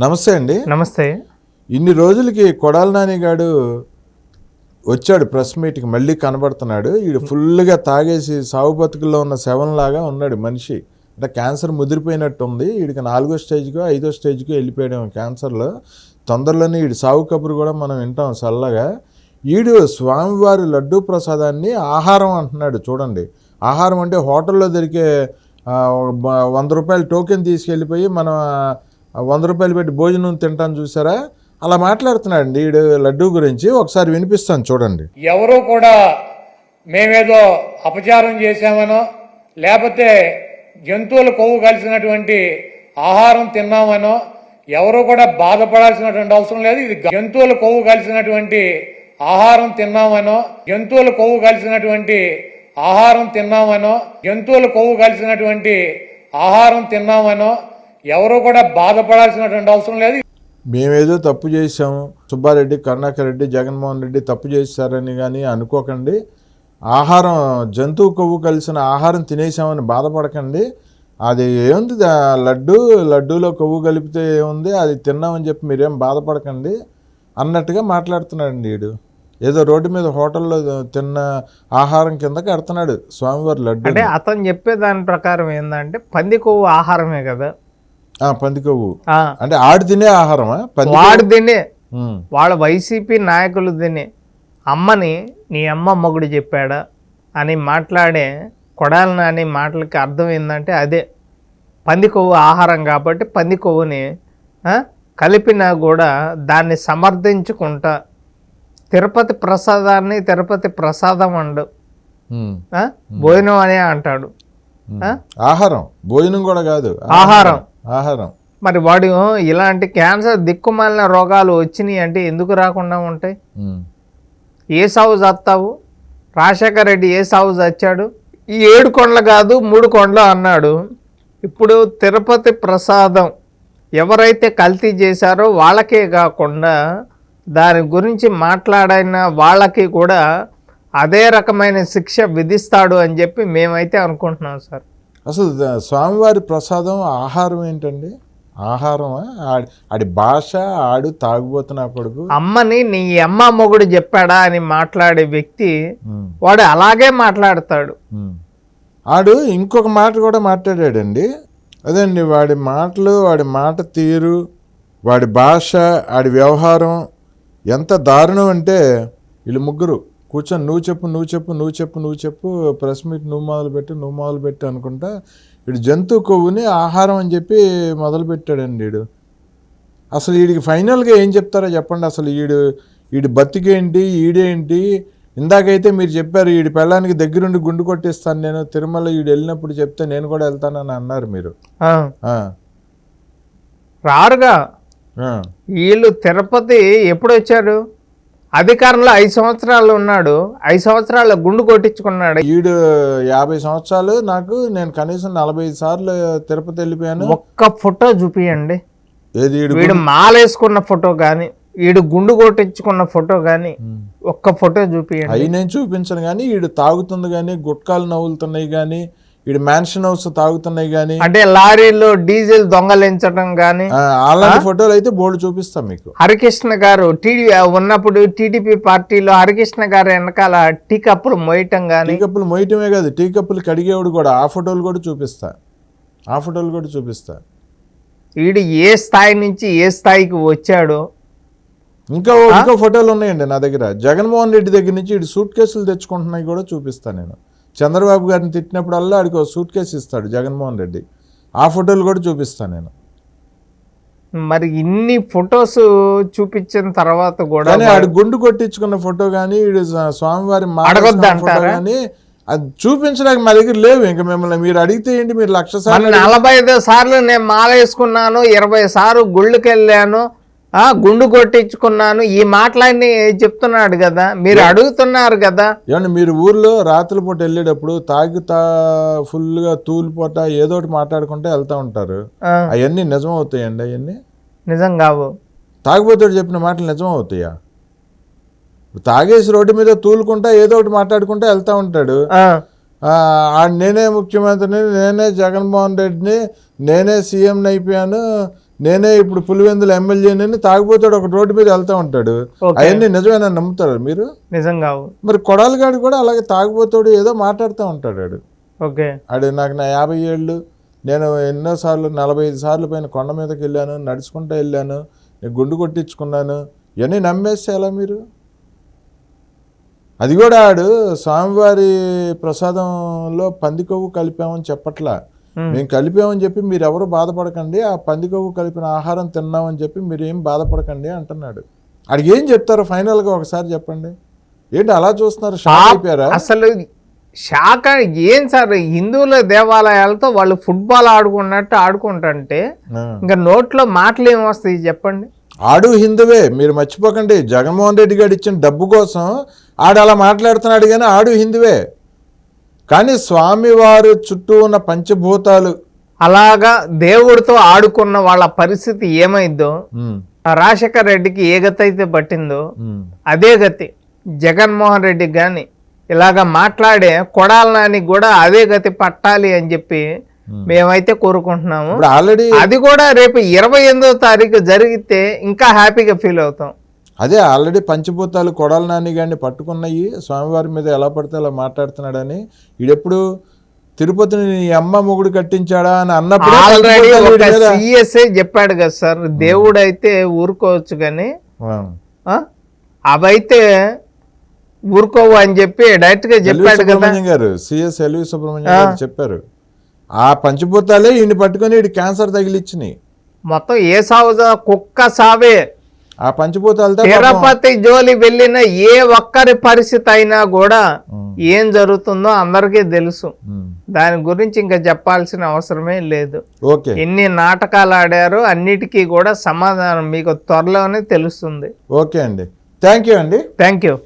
నమస్తే అండి. నమస్తే. ఇన్ని రోజులకి కొడాల నానిగాడు వచ్చాడు ప్రెస్ మీట్కి మళ్ళీ కనబడుతున్నాడు. ఈడు ఫుల్గా తాగేసి సాగు బతుకుల్లో ఉన్న శవంలాగా ఉన్నాడు మనిషి. అంటే క్యాన్సర్ ముదిరిపోయినట్టు ఉంది వీడికి నాలుగో స్టేజ్కో ఐదో స్టేజ్కో వెళ్ళిపోయాడు క్యాన్సర్లో. తొందరలోనే వీడి సాగు కబురు కూడా మనం వింటాం చల్లగా. ఈడు స్వామివారి లడ్డూ ప్రసాదాన్ని ఆహారం అంటున్నాడు చూడండి. ఆహారం అంటే హోటల్లో దొరికే వంద రూపాయలు టోకెన్ తీసుకెళ్ళిపోయి మనం వంద రూపాయలు పెట్టి భోజనం తింటాను చూసారా? అలా మాట్లాడుతున్నాడు అండి ఈడు లడ్డూ గురించి ఒకసారి వినిపిస్తాను చూడండి. ఎవరు కూడా మేమేదో అపచారం చేశామనో లేకపోతే జంతువుల కొవ్వు కలిసినటువంటి ఆహారం తిన్నామనో ఎవరు కూడా బాధపడాల్సినటువంటి అవసరం లేదు. ఇది జంతువుల కొవ్వు కలిసినటువంటి ఆహారం తిన్నామనో జంతువుల కొవ్వు కలిసినటువంటి ఆహారం తిన్నామనో జంతువుల కొవ్వు కలిసినటువంటి ఆహారం తిన్నామనో ఎవరు కూడా బాధపడాల్సినటువంటి అవసరం లేదు. మేమేదో తప్పు చేసాము సుబ్బారెడ్డి కరుణాకర్ రెడ్డి జగన్మోహన్ రెడ్డి తప్పు చేశారని కానీ అనుకోకండి. ఆహారం జంతువు కొవ్వు కలిసిన ఆహారం తినేసామని బాధపడకండి. అది ఏముంది? లడ్డు లడ్డూలో కొవ్వు కలిపితే ఏముంది? అది తిన్నామని చెప్పి మీరేం బాధపడకండి. అన్నట్టుగా మాట్లాడుతున్నాడండి వీడు ఏదో రోడ్డు మీద హోటల్లో తిన్న ఆహారం కింద కడుతున్నాడు స్వామివారి లడ్డు అంటే అతను చెప్పే దాని ప్రకారం ఏంటంటే పంది కొవ్వు ఆహారమే కదా. ఆ, పంది కొవ్వు ఆ, అంటే ఆడు తినే ఆహారమా? వాడు తినే. వాళ్ళ వైసీపీ నాయకులు తినే. అమ్మని నీ అమ్మ మొగుడు చెప్పాడా? అని మాట్లాడే కొడాలి నాని మాటలకి అర్థం ఏంటంటే అదే. పంది కొవ్వు ఆహారం కాబట్టి పంది కొవ్వుని కలిపినా కూడా దాన్ని సమర్థించుకుంటా. తిరుపతి ప్రసాదాన్ని తిరుపతి ప్రసాదం అండు భోజనం అనే అంటాడు? ఆహారం. భోజనం కూడా కాదు. ఆహారం. ఆహారం. మరి వాడు ఇలాంటి క్యాన్సర్ దిక్కుమాలిన రోగాలు వచ్చినాయి అంటే ఎందుకు రాకుండా ఉంటాయి. ఏ సాగు చస్తావు రాజశేఖర రెడ్డి ఏ సాగు చచ్చాడు ఈ ఏడు కొండలు కాదు మూడు కొండలు అన్నాడు. ఇప్పుడు తిరుపతి ప్రసాదం ఎవరైతే కల్తీ చేశారో వాళ్ళకే కాకుండా దాని గురించి మాట్లాడిన వాళ్ళకి కూడా అదే రకమైన శిక్ష విధిస్తాడు అని చెప్పి మేమైతే అనుకుంటున్నాం సార్. అసలు స్వామివారి ప్రసాదం ఆహారం ఏంటండి? ఆహారమా? ఆడి ఆడి భాష ఆడు తాగుబోతున్న కొడుకు. అమ్మని నీ అమ్మ మొగుడు చెప్పాడా? అని మాట్లాడే వ్యక్తి వాడు అలాగే మాట్లాడతాడు. ఆడు ఇంకొక మాట కూడా మాట్లాడాడండి. అదండి వాడి మాటలు వాడి మాట తీరు వాడి భాష ఆడి వ్యవహారం ఎంత దారుణం అంటే వీళ్ళు ముగ్గురు కూర్చొని నువ్వు చెప్పు నువ్వు చెప్పు నువ్వు చెప్పు నువ్వు చెప్పు ప్రెస్ మీట్ నువ్వు మొదలుపెట్టు నువ్వు మొదలుపెట్టు అనుకుంటా వీడు జంతు కొవ్వుని ఆహారం అని చెప్పి మొదలుపెట్టాడండి వీడు. అసలు వీడికి ఫైనల్గా ఏం చెప్తారో చెప్పండి అసలు వీడు వీడి బతికేంటి ఈడేంటి? ఇందాకైతే మీరు చెప్పారు వీడి పెళ్ళానికి దగ్గరుండి గుండు కొట్టిస్తాను నేను తిరుమల వీడు వెళ్ళినప్పుడు చెప్తే నేను కూడా వెళ్తానని అన్నారు మీరు. రారుగా. వీళ్ళు తిరుపతి ఎప్పుడు వచ్చాడు అధికారంలో ఐదు సంవత్సరాలు ఉన్నాడు. ఐదు సంవత్సరాలు గుండు కొట్టించుకున్నాడు. వీడు యాభై సంవత్సరాలు నాకు నేను కనీసం నలభై ఐదు సార్లు తిరుపతి వెళ్ళిపోయాను. ఒక్క ఫోటో చూపియండి. ఏది వీడు మాలేసుకున్న ఫోటో కానీ వీడు గుండు కొట్టించుకున్న ఫోటో కానీ ఒక్క ఫోటో చూపియండి. అవి నేను చూపించను కానీ వీడు తాగుతుంది కానీ గుట్కాలు నవ్వులుతున్నాయి కానీ వీడు మ్యాన్షన్ హౌస్ తాగుతున్నాయి కానీ అంటే లారీలో డీజిల్ దొంగలించడం కానీ అలాంటి ఫోటోలు అయితే బోర్డు చూపిస్తాం మీకు. హరికృష్ణ గారు టీడీ ఉన్నప్పుడు టీడీపీ పార్టీలో హరికృష్ణ గారు వెనకాల టీ కప్పులు మోయటం కానీ టీ కప్పులు మొయ్యటమే కాదు టీ కప్పులు కడిగేవాడు కూడా. ఆ ఫోటోలు కూడా చూపిస్తా. ఆ ఫోటోలు కూడా చూపిస్తా. వీడు ఏ స్థాయి నుంచి ఏ స్థాయికి వచ్చాడో. ఇంకా ఇంకో ఫోటోలు ఉన్నాయండి నా దగ్గర. జగన్మోహన్ రెడ్డి దగ్గర నుంచి ఇటు సూట్ కేసులు తెచ్చుకుంటున్నాయి కూడా చూపిస్తా నేను. చంద్రబాబు గారిని తిట్టినప్పుడల్లా ఆడికి ఒక సూట్ కేసు ఇస్తాడు జగన్మోహన్ రెడ్డి. ఆ ఫోటోలు కూడా చూపిస్తా నేను. మరి ఇన్ని ఫొటోస్ చూపించిన తర్వాత కూడా ఆడు గుండు కొట్టించుకున్న ఫోటో కానీ స్వామివారి ఫోటో? కానీ అది చూపించడానికి మా దగ్గర లేవు. ఇంకా మిమ్మల్ని మీరు అడిగితే ఏంటి? మీరు లక్ష సార్లు నలభై ఐదు సార్లు నేను మాల వేసుకున్నాను ఇరవై సార్లు గుళ్ళకి వెళ్ళాను గుండు కొట్టించుకున్నాను. ఈ మాటలన్నీ చెప్తున్నాడు కదా. మీరు అడుగుతున్నారు కదా. ఏమండి మీరు ఊర్లో రాత్రి పూట వెళ్ళేటప్పుడు తాగుతా ఫుల్గా తూలిపోట ఏదో ఒకటి మాట్లాడుకుంటే వెళ్తా ఉంటారు. అవన్నీ నిజం అవుతాయండి అవన్నీ? నిజం కావు. తాగుబోతాడు చెప్పిన మాటలు నిజం అవుతాయా తాగేసి రోడ్డు మీద తూలుకుంటా ఏదో ఒకటి మాట్లాడుకుంటా వెళ్తా ఉంటాడు. నేనే ముఖ్యమంత్రిని నేనే జగన్మోహన్ రెడ్డిని నేనే సీఎంని అయిపోయాను. నేనే ఇప్పుడు పులివెందుల ఎమ్మెల్యేనని తాగిపోతాడు ఒక రోడ్డు మీద వెళ్తా ఉంటాడు. అవన్నీ నిజమేనా నమ్ముతారు మీరు? నిజం కావు మరి కొడాలిగాడు కూడా అలాగే తాగిపోతాడు ఏదో మాట్లాడుతూ ఉంటాడు ఆడు. ఓకే. ఆడు నాకు నా యాభై ఏళ్ళు నేను ఎన్నోసార్లు నలభై ఐదు సార్లు పైన కొండ మీదకి వెళ్ళాను నడుచుకుంటూ వెళ్ళాను నేను గుండు కొట్టించుకున్నాను ఇవన్నీ నమ్మేస్తే ఎలా మీరు? అది కూడా ఆడు స్వామివారి ప్రసాదంలో పంది కొవ్వు కలిపామని చెప్పట్లా. మేము. కలిపామని చెప్పి మీరు ఎవరు బాధపడకండి ఆ పంది కొవ్వు కలిపిన ఆహారం తిన్నామని చెప్పి మీరు ఏం బాధపడకండి అంటున్నాడు. ఆడికి ఏం చెప్తారు? ఫైనల్గా ఒకసారి చెప్పండి. ఏంటి అలా చూస్తున్నారు? షాక్ అయిపోయారా? అసలు శాఖ ఏం సార్? హిందువుల దేవాలయాలతో వాళ్ళు ఫుట్బాల్ ఆడుకున్నట్టు ఆడుకుంటుంటే. ఇంకా నోట్లో మాటలు ఏం వస్తాయి చెప్పండి? ఆడు హిందువే మీరు మర్చిపోకండి. జగన్మోహన్ రెడ్డి గారు ఇచ్చిన డబ్బు కోసం ఆడు అలా మాట్లాడుతున్నాడు కానీ ఆడు హిందువే. కానీ స్వామివారు చుట్టూ ఉన్న పంచభూతాలు అలాగా దేవుడితో ఆడుకున్న వాళ్ళ పరిస్థితి ఏమైందో రాజశేఖర్ రెడ్డికి ఏ గతి అయితే పట్టిందో అదే గతి. జగన్మోహన్ రెడ్డికి కానీ ఇలాగ మాట్లాడే కొడాల నాని కూడా అదే గతి పట్టాలి అని చెప్పి మేమైతే కోరుకుంటున్నాము. ఆల్రెడీ అది కూడా రేపు ఇరవై ఎనిమిదో తారీఖు జరిగితే ఇంకా హ్యాపీగా ఫీల్ అవుతాం. అదే ఆల్రెడీ పంచభూతాలు కొడాల నాని గారిని పట్టుకున్నాయి. స్వామివారి మీద ఎలా పడితే అలా మాట్లాడుతున్నాడని. ఈడెప్పుడు తిరుపతిని నీ అమ్మ మొగుడు కట్టించాడా అని అన్నప్పుడు ఆల్రెడీ ఒక సిఎస్ఏ చెప్పాడు కదా సార్ దేవుడు అయితే ఊరుకోవచ్చు కానీ? అవైతే ఊరుకోవు అని చెప్పి డైరెక్ట్గా చెప్పాడు కదా. గారు సిఎస్ ఎల్వి సుబ్రహ్మణ్యం గారు చెప్పారు. ఆ పంచభూతాలే ఈయన పట్టుకొని క్యాన్సర్ తగిలిచ్చినాయి. మొత్తం ఏ సావు కుక్క సావే. ఆ పంచభూతాలతో తిరుపతి జోలి వెళ్ళిన ఏ ఒక్కరి పరిస్థితి అయినా కూడా ఏం జరుగుతుందో అందరికీ తెలుసు. దాని గురించి ఇంకా చెప్పాల్సిన అవసరమే లేదు. ఓకే. ఎన్ని నాటకాలు ఆడారో అన్నిటికీ కూడా సమాధానం మీకు త్వరలోనే తెలుస్తుంది. ఓకే అండి. థ్యాంక్ యూ అండి. Thank you.